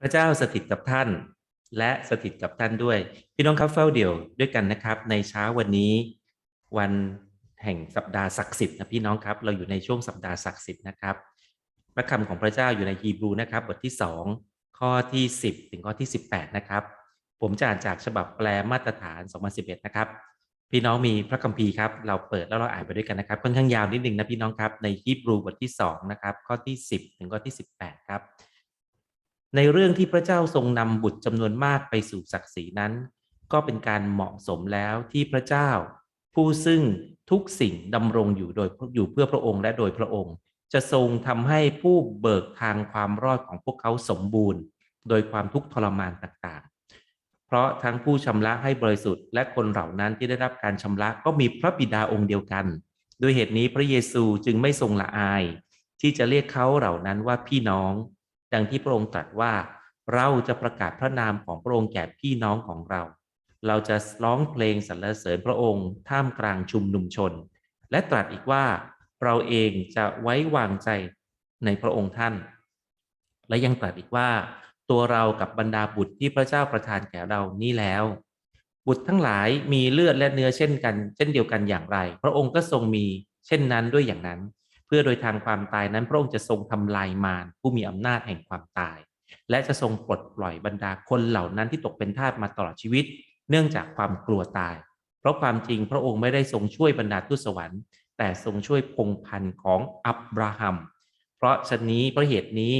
พระเจ้าสถิตกับท่าน และสถิตกับท่านด้วย พี่น้องครับเฝ้าเดี่ยวด้วยกันนะครับ ในเช้าวันนี้ วันแห่งสัปดาห์ศักดิ์สิทธิ์นะพี่น้องครับ เราอยู่ในช่วงสัปดาห์ศักดิ์สิทธิ์นะครับ พระคำของพระเจ้าอยู่ในฮีบรูนะครับบทที่ 2 ข้อที่ 10 ถึงข้อที่ 18 นะครับ ผมจะอ่านจากฉบับแปลมาตรฐาน 2011 นะครับ พี่น้องมีพระคัมภีร์ครับ เราเปิดแล้วเราอ่านไปด้วยกันนะครับค่อนข้างยาวนิดนึงนะพี่น้องครับในฮีบรูบทที่2นะครับข้อที่ 10 ถึงข้อที่ 18 ครับ ในเรื่องที่พระเจ้าทรงนำบุตรจำนวนมากไปสู่ศักดิ์ศรีนั้น ก็เป็นการเหมาะสมแล้วที่พระเจ้า ผู้ซึ่งทุกสิ่งดำรงอยู่โดยอยู่เพื่อพระองค์และโดยพระองค์ จะทรงทำให้ผู้เบิกทางความรอดของพวกเขาสมบูรณ์ โดยความทุกข์ทรมานต่างๆ เพราะทั้งผู้ชำระให้บริสุทธิ์และคนเหล่านั้นที่ได้รับการชำระก็มีพระบิดาองค์เดียวกันด้วยเหตุนี้พระเยซูจึงไม่ทรงละอาย ที่จะเรียกเขาเหล่านั้นว่าพี่น้อง ดังที่พระองค์ตรัสว่า เราจะประกาศพระนามของพระองค์แก่พี่น้องของเรา เราจะร้องเพลงสรรเสริญพระองค์ท่ามกลางชุมนุมชน และตรัสอีกว่าเราเองจะไว้วางใจในพระองค์ท่าน และยังตรัสอีกว่า ตัวเรากับบรรดาบุตรที่พระเจ้าประทานแก่เรานี่แล้ว บุตรทั้งหลายมีเลือดและเนื้อเช่นกัน เช่นเดียวกันอย่างไร พระองค์ก็ทรงมีเช่นนั้นด้วยอย่างนั้น พื่อโดยทางความตายนั้นพระองค์จะทรงทำลายมารผู้มีอำนาจแห่งความตาย และจะทรงปลดปล่อยบรรดาคนเหล่านั้นที่ตกเป็นทาสมาตลอดชีวิต เนื่องจากความกลัวตาย เพราะความจริงพระองค์ไม่ได้ทรงช่วยบรรดาทูตสวรรค์ แต่ทรงช่วยพงพันธ์ของอับราฮัม เพราะฉะนี้เพราะเหตุนี้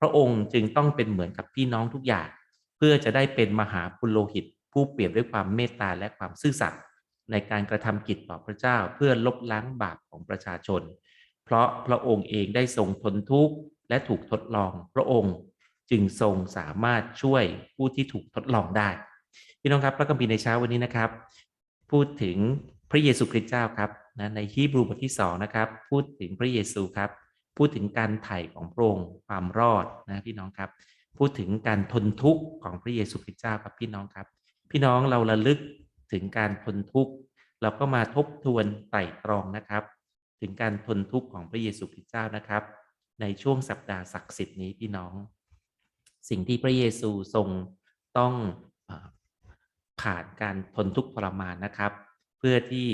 พระองค์จึงต้องเป็นเหมือนกับพี่น้องทุกอย่าง เพื่อจะได้เป็นมหาปุโรหิต ผู้เปลี่ยนด้วยความเมตตาและความซื่อสัตย์ในการกระทำกิจต่อพระเจ้าเพื่อลบล้างบาปของประชาชน เพราะพระองค์เองได้ทรงทนทุกข์และถูกทดลอง พระองค์จึงทรงสามารถช่วยผู้ที่ถูกทดลองได้ พี่น้องครับพระคัมภีร์ในเช้าวันนี้นะครับ พูดถึงพระเยซูคริสต์เจ้าครับนะในฮีบรูบทที่2นะครับ พูดถึงพระเยซูครับ พูดถึงการไถ่ของพระองค์ความรอดนะพี่น้องครับ พูดถึงการทนทุกข์ของพระเยซูคริสต์เจ้าครับพี่น้องครับ พี่น้องเราระลึกถึงการทนทุกข์เราก็มาทบทวนไต่ตรองนะครับ ถึงการทนทุกข์ของพระเยซูคริสต์เจ้านะครับ ในช่วงสัปดาห์ศักดิ์สิทธิ์นี้พี่น้อง สิ่งที่พระเยซูทรงต้องผ่านการทนทุกข์ทรมานนะครับ เพื่อที่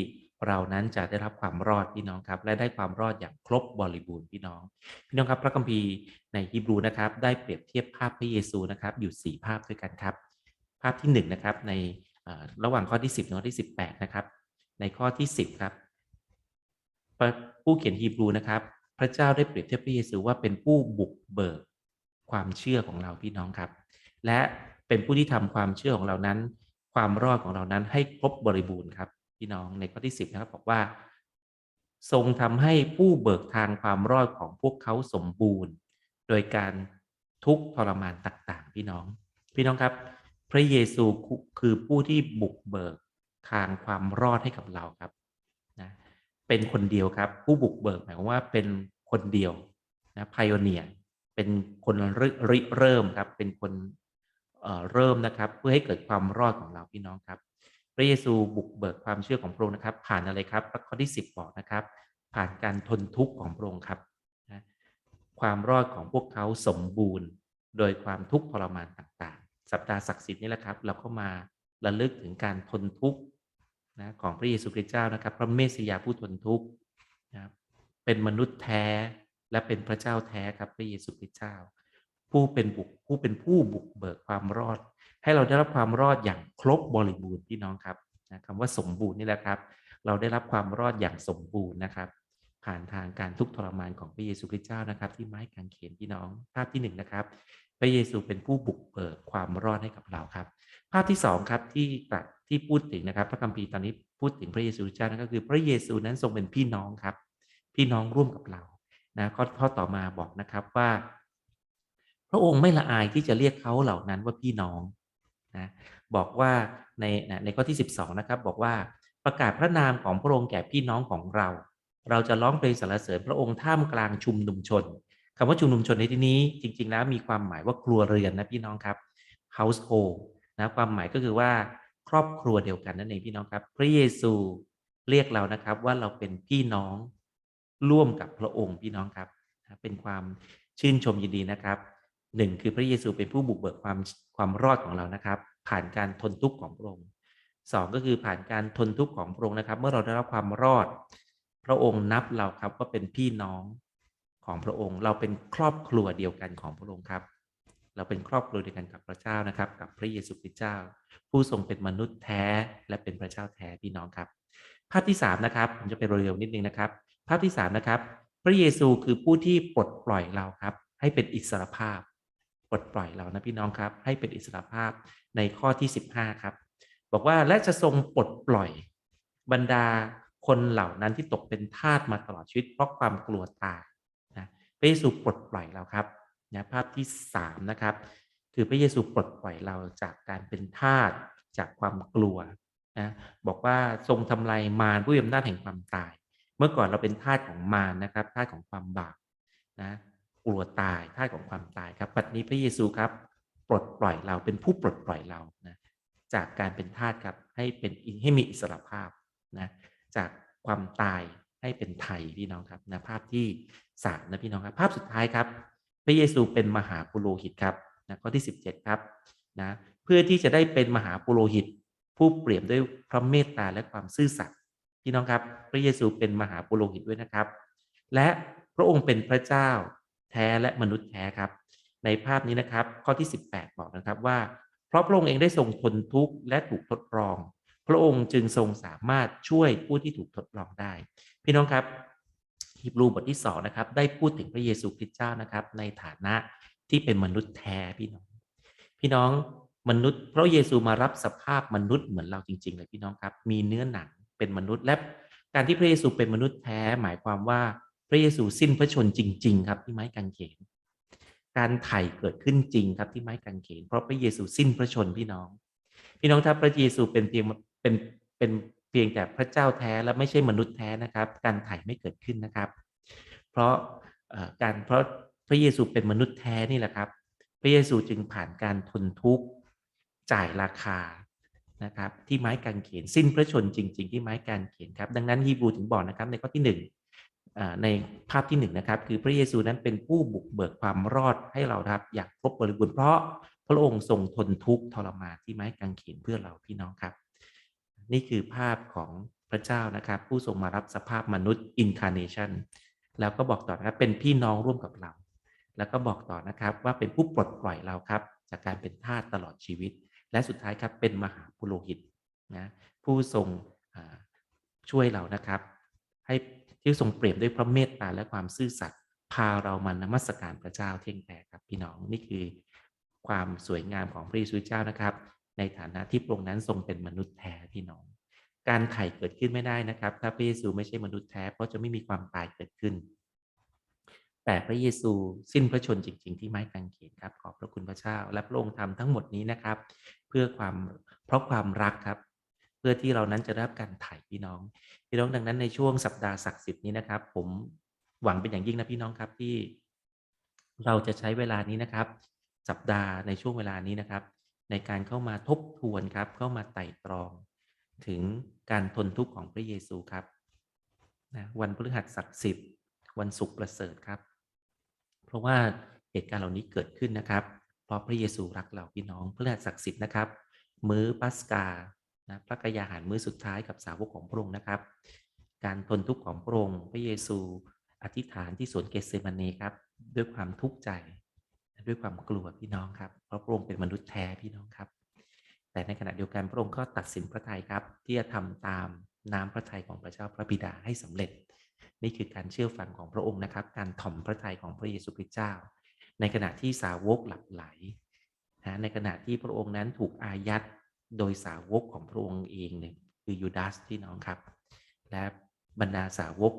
เรานั้นจะได้รับความรอดพี่น้องครับ และได้ความรอดอย่างครบบริบูรณ์พี่น้อง พี่น้องครับพระคัมภีร์ในฮีบรูนะครับ ได้เปรียบเทียบภาพพระเยซูนะครับ อยู่ 4 ภาพด้วยกันครับ ภาพที่1นนะครับในระหว่างข้อที่ 10ถึงข้อที่ 18 นะครับ ในข้อที่ 10 ครับ ผู้เขียนฮีบรูนะครับ พระเจ้าได้เปรียบเทียบพระเยซูว่าเป็นผู้บุกเบิกความเชื่อของเราพี่น้องครับ และเป็นผู้ที่ทำความเชื่อของเรานั้น ความรอดของเรานั้นให้ครบบริบูรณ์ครับ พี่น้องในข้อที่ 10 นะครับบอกว่า ทรงทำให้ผู้เบิกทางความรอดของพวกเขาสมบูรณ์ โดยการทุกทรมานต่างๆ พี่น้อง พี่น้องครับ พระเยซูคือผู้ที่บุกเบิกทางความรอดให้กับเราครับ เป็นคนเดียวครับ ผู้บุกเบิกหมายความว่าเป็นคนเดียวนะพายเนียเป็นคนริเริ่มครับ เป็นคนเเริ่มนะครับ เพื่อให้เกิดความรอดของเราพี่น้องครับ พระเยซูบุกเบิกความเชื่อของพระองค์นะครับ ผ่านอะไรครับข้อที่ 10 บอกนะครับ ผ่านการทนทุกข์ของพระองค์ครับนะความรอดของพวกเขาสมบูรณ์ โดยความทุกข์ทรมานต่างๆ สัปดาห์ศักดิ์สิทธิ์นี่แหละครับ เราก็มาระลึกถึงการทนทุกข์ นะของพระเยซูคริสต์เจ้านะครับ พระเมสสิยาผู้ทนทุกข์นะครับเป็นมนุษย์แท้และเป็นพระเจ้าแท้ครับพระเยซูคริสต์เจ้า ผู้เป็นบุกผู้เป็นผู้บุกเบิกความรอด ให้เราได้รับความรอดอย่างครบบริบูรณ์พี่น้องครับนะคำว่าสมบูรณ์นี่แหละครับ เราได้รับความรอดอย่างสมบูรณ์นะครับ ผ่านทางการทุกทรมานของพระเยซูคริสต์เจ้านะครับ ที่ไม้กางเขนพี่น้องภาพที่1นนะครับ พระเยซูเป็นผู้บุกเบิกความรอดให้กับเราครับ ภาพที่2ครับที่ตรัสที่พูดถึงนะครับ พระคัมภีร์ตอนนี้พูดถึงพระเยซูเจ้านั่นก็คือ พระเยซูนั้นทรงเป็นพี่น้องครับ พี่น้องร่วมกับเรานะข้อข้อต่อมาบอกนะครับว่า พระองค์ไม่ละอายที่จะเรียกเขาเหล่านั้นว่าพี่น้องนะบอกว่าในในข้อที่ 12นะครับบอกว่าประกาศพระนามของพระองค์แก่พี่น้องของเรา เราจะร้องเพลงสรรเสริญพระองค์ท่ามกลางชุมนุมชน คำว่าชุมนุมชนในที่นี้จริง ๆ แล้วมีความหมายว่าครัวเรือนนะพี่น้องครับ household นะความหมายก็คือว่าครอบครัวเดียวกันนั่นเองพี่น้องครับ พระเยซูเรียกเรานะครับว่าเราเป็นพี่น้องร่วมกับพระองค์พี่น้องครับ เป็นความชื่นชมยินดีนะครับหนึ่งคือพระเยซูเป็นผู้บุกเบิกความความรอดของเรานะครับ ผ่านการทนทุกข์ของพระองค์สองก็คือผ่านการทนทุกข์ของพระองค์นะครับ เมื่อเราได้รับความรอด พระองค์นับเราครับว่าเป็นพี่น้อง ของพระองค์ เราเป็นครอบครัวเดียวกันของพระองค์ครับ เราเป็นครอบครัวเดียวกันกับพระเจ้านะครับ กับพระเยซูคริสต์เจ้า ผู้ทรงเป็นมนุษย์แท้และเป็นพระเจ้าแท้พี่น้องครับ ภาพที่สามนะครับผมจะไปเร็วนิดนึงนะครับ ภาพที่สามนะครับ พระเยซูคือผู้ที่ปลดปล่อยเราครับ ให้เป็นอิสรภาพปลดปล่อยเรานะพี่น้องครับ ให้เป็นอิสรภาพในข้อที่ 15 ครับ บอกว่าและจะทรงปลดปล่อยบรรดาคนเหล่านั้นที่ตกเป็นทาสมาตลอดชีวิต เพราะความกลัวตาย พระเยซูปลดปล่อยเราครับนะภาพที่3นะครับคือพระเยซูปลดปล่อยเราจากการเป็นทาสจากความกลัวนะบอกว่าทรงทำลายมารผู้มีอำนาจแห่งความตาย เมื่อก่อนเราเป็นทาสของมารนะครับทาสของความบาปนะกลัวตายทาสของความตายครับปัจจุบันพระเยซูครับปลดปล่อยเราเป็นผู้ปลดปล่อยเรานะจากการเป็นทาสครับให้เป็นให้มีอิสรภาพนะจากความตาย ให้เป็นไทยพี่น้องครับนะภาพที่สามนะพี่น้องครับ ภาพสุดท้ายครับ พระเยซูเป็นมหาปุโรหิตครับนะข้อที่ 17 ครับนะเพื่อที่จะได้เป็นมหาปุโรหิต ผู้เปี่ยมด้วยพระเมตตาและความซื่อสัตย์พี่น้องครับพระเยซูเป็นมหาปุโรหิตด้วยนะครับ และพระองค์เป็นพระเจ้าแท้และมนุษย์แท้ครับ ในภาพนี้นะครับ ข้อที่ 18 บอกนะครับว่า เพราะพระองค์เองได้ทรงทนทุกข์และถูกทดลอง พระองค์จึงทรงสามารถช่วยผู้ที่ถูกทดลองได้พี่น้องครับฮีบรูบทที่2นะครับ ได้พูดถึงพระเยซูคริสต์เจ้านะครับ ในฐานะที่เป็นมนุษย์แท้พี่น้อง พี่น้องมนุษย์พระเยซูมารับสภาพมนุษย์เหมือนเราจริง ๆ เลยพี่น้องครับ มีเนื้อหนังเป็นมนุษย์และการที่พระเยซูเป็นมนุษย์แท้หมายความว่าพระเยซูสิ้นพระชนจริง ๆ ครับที่ไม้กางเขน การไถ่เกิดขึ้นจริงครับที่ไม้กางเขน เพราะพระเยซูสิ้นพระชนพี่น้อง พี่น้องถ้าพระเยซูเป็นเพียงเป็นเป็น เพียงแต่พระเจ้าแท้และไม่ใช่มนุษย์แท้นะครับ การไถ่ไม่เกิดขึ้นนะครับ เพราะการเพราะพระเยซูเป็นมนุษย์แท้นี่แหละครับ พระเยซูจึงผ่านการทนทุกข์จ่ายราคานะครับ ที่ไม้กางเขนสิ้นพระชนจริง ๆ ที่ไม้กางเขนครับ ดังนั้นฮีบรูถึงบอกนะครับในข้อที่หนึ่งในภาพที่หนึ่งนะครับคือพระเยซูนั้นเป็นผู้บุกเบิกความรอดให้เราครับ อยากครบบริบูรณ์เพราะพระองค์ทรงทนทุกข์ทรมานที่ไม้กางเขนเพื่อเราพี่น้องครับ นี่คือภาพของพระเจ้านะครับ ผู้ทรงมารับสภาพมนุษย์ incarnation แล้วก็บอกต่อนะครับเป็นพี่น้องร่วมกับเรา แล้วก็บอกต่อนะครับว่าเป็นผู้ปลดปล่อยเราครับ จากการเป็นทาสตลอดชีวิต และสุดท้ายครับเป็นมหาปุโรหิตนะผู้ทรงช่วยเรานะครับ ให้ที่ทรงเปรียบด้วยพระเมตตาและความซื่อสัตย์พาเรามานมัสการพระเจ้าเที่ยงแท้ครับพี่น้องนี่คือความสวยงามของพระเยซูเจ้านะครับ ในฐานะที่พระองค์นั้นทรงเป็นมนุษย์แท้พี่น้อง การไถ่เกิดขึ้นไม่ได้นะครับ ถ้าพระเยซูไม่ใช่มนุษย์แท้เพราะจะไม่มีความตายเกิดขึ้น แต่พระเยซูสิ้นพระชนจริง ๆ ที่ไม้กางเขนครับขอบพระคุณพระเจ้า และพระองค์ทำทั้งหมดนี้นะครับ เพื่อความเพราะความรักครับเพื่อที่เรานั้นจะได้รับการไถ่พี่น้อง พี่น้องดังนั้นในช่วงสัปดาห์ศักดิ์สิทธิ์นี้นะครับ ผมหวังเป็นอย่างยิ่งนะพี่น้องครับที่ เราจะใช้เวลานี้นะครับ สัปดาห์ในช่วงเวลานี้นะครับ ในการเข้ามาทบทวนครับ เข้ามาไต่ตรอง ถึงการทนทุกข์ของพระเยซูครับนะวันพฤหัสศักดิ์สิทธิ์ วันศุกร์ประเสริฐครับ เพราะว่าเหตุการณ์เหล่านี้เกิดขึ้นนะครับ เพราะพระเยซูรักเราพี่น้องพฤหัสศักดิ์สิทธิ์นะครับ มื้อปัสกานะพระกายาหารมื้อสุดท้ายกับสาวกของพระองค์นะครับ การทนทุกข์ของพระองค์พระเยซูอธิษฐานที่สวนเกสเซมานีครับ ด้วยความทุกข์ใจ ด้วยความกลัวพี่น้องครับ เพราะพระองค์เป็นมนุษย์แท้พี่น้องครับ แต่ในขณะเดียวกันพระองค์ก็ตัดสินพระทัยครับ ที่จะทำตามน้ำพระทัยของพระเจ้าพระบิดาให้สำเร็จ นี่คือการเชื่อฟังของพระองค์นะครับ การถ่อมพระทัยของพระเยซูคริสต์เจ้า ในขณะที่สาวกหลับไหลนะในขณะที่พระองค์นั้นถูกอายัดโดยสาวกของพระองค์เองเนี่ยคือยูดาสพี่น้องครับ และบรรดาสาวก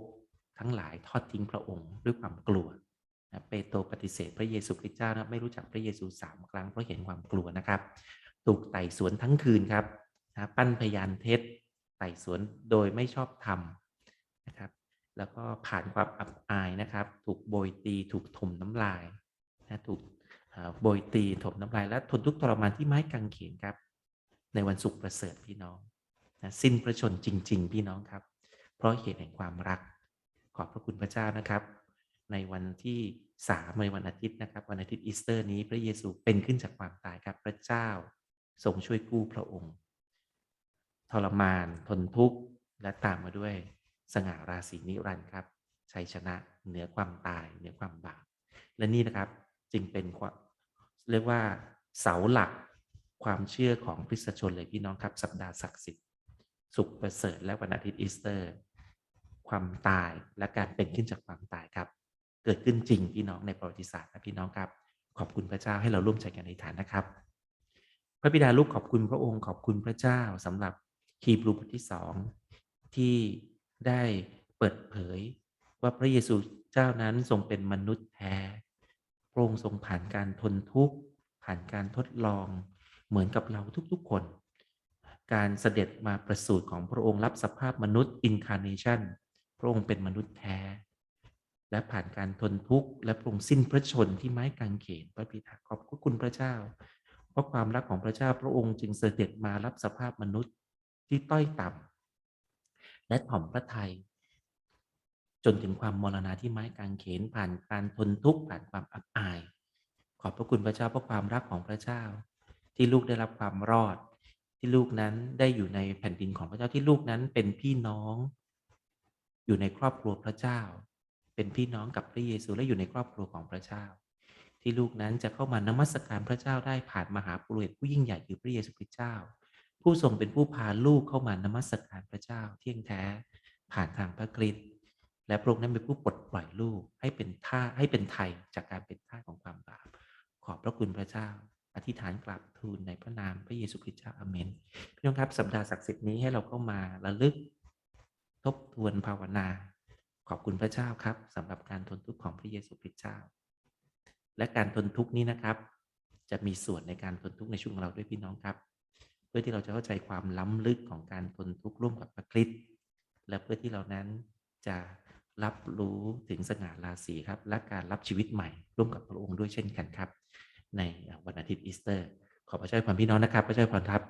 ทั้งหลายทอดทิ้งพระองค์ด้วยความกลัว นะเปโตรปฏิเสธพระเยซูคริสต์เจ้านะไม่รู้จักพระเยซูสามครั้งเพราะเห็นความกลัวนะครับ ถูกไต่สวนทั้งคืนครับนะปั้นพยานเท็จไต่สวนโดยไม่ชอบธรรมนะครับ แล้วก็ผ่านความอับอายนะครับ ถูกโบยตีถูกถมน้ำลายนะถูกโบยตีถมน้ำลายและทนทุกข์ทรมานที่ไม้กางเขนครับ ในวันศุกร์ประเสริฐพี่น้องนะสิ้นพระชนจริง ๆ พี่น้องครับ เพราะเหตุแห่งความรักขอบพระคุณพระเจ้านะครับ ในวันที่สามในวันอาทิตย์นะครับ วันอาทิตย์อีสเตอร์นี้พระเยซูเป็นขึ้นจากความตายครับพระเจ้าทรงช่วยกู้พระองค์ ทรมานทนทุกข์และตามมาด้วยสง่าราศีนิรันดร์ครับชัยชนะเหนือความตายเหนือความบาปและนี่นะครับจึงเป็นเรียกว่าเสาหลักความเชื่อของคริสชนเลยพี่น้องครับสัปดาห์ศักดิ์สิทธิ์สุขประเสริฐและวันอาทิตย์อีสเตอร์ ความตายและการเป็นขึ้นจากความตายครับ เกิดขึ้นจริงพี่น้องในประวัติศาสตร์นะพี่น้องครับ ขอบคุณพระเจ้าให้เราร่วมใจกันในฐานนะครับ พระบิดาลูกขอบคุณพระองค์ขอบคุณพระเจ้าสำหรับคีบรูบทที่สองที่ได้เปิดเผยว่าพระเยซูเจ้านั้นทรงเป็นมนุษย์แท้ พระองค์ทรงผ่านการทนทุกข์ ผ่านการทดลอง เหมือนกับเราทุกๆคน การเสด็จมาประสูติของพระองค์รับสภาพมนุษย์ incarnation พระองค์เป็นมนุษย์แท้ และผ่านการทนทุกข์และพรงสิ้นพระชนที่ไม้กางเขนพระบิดาขอบพระคุณพระเจ้า เพราะความรักของพระเจ้าพระองค์จึงเสด็จมารับสภาพมนุษย์ที่ต้อยต่ำและถ่อมพระทัยจนถึงความมรณาที่ไม้กางเขนผ่านการทนทุกข์ผ่านความอับอาย ขอบพระคุณพระเจ้าเพราะความรักของพระเจ้า ที่ลูกได้รับความรอด ที่ลูกนั้นได้อยู่ในแผ่นดินของพระเจ้าที่ลูกนั้นเป็นพี่น้อง อยู่ในครอบครัวพระเจ้า เป็นพี่น้องกับพระเยซูและอยู่ในครอบครัวของพระเจ้า ที่ลูกนั้นจะเข้ามานมัสการพระเจ้าได้ผ่านมหาปุโรหิตผู้ยิ่งใหญ่คือพระเยซูคริสต์เจ้า ผู้ทรงเป็นผู้พาลูกเข้ามานมัสการพระเจ้า เที่ยงแท้ผ่านทางพระคริสต์และพระองค์นั้นเป็นผู้ปลดปล่อยลูกให้เป็นท่าให้เป็นไทยจากการเป็นท่าของความบาปขอบพระคุณพระเจ้า อธิษฐานกราบทูลในพระนามพระเยซูคริสต์เจ้าอาเมนพี่น้องครับสัปดาห์ศักดิ์สิทธิ์นี้ให้เราเข้ามาระลึก ทบทวนภาวนา ขอบคุณพระเจ้าครับสำหรับการทนทุกข์ของพระเยซูคริสต์เจ้า และการทนทุกข์นี้นะครับ จะมีส่วนในการทนทุกข์ในช่วงของเราด้วยพี่น้องครับ เพื่อที่เราจะเข้าใจความล้ำลึกของการทนทุกข์ร่วมกับพระคริสต์และเพื่อที่เรานั้นจะรับรู้ถึงสง่าราศีครับ และการรับชีวิตใหม่ร่วมกับพระองค์ด้วยเช่นกันครับ ในวันอาทิตย์อีสเตอร์ ขอพระเจ้าอวยพรพี่น้องนะครับพระเจ้าอวยพรครับ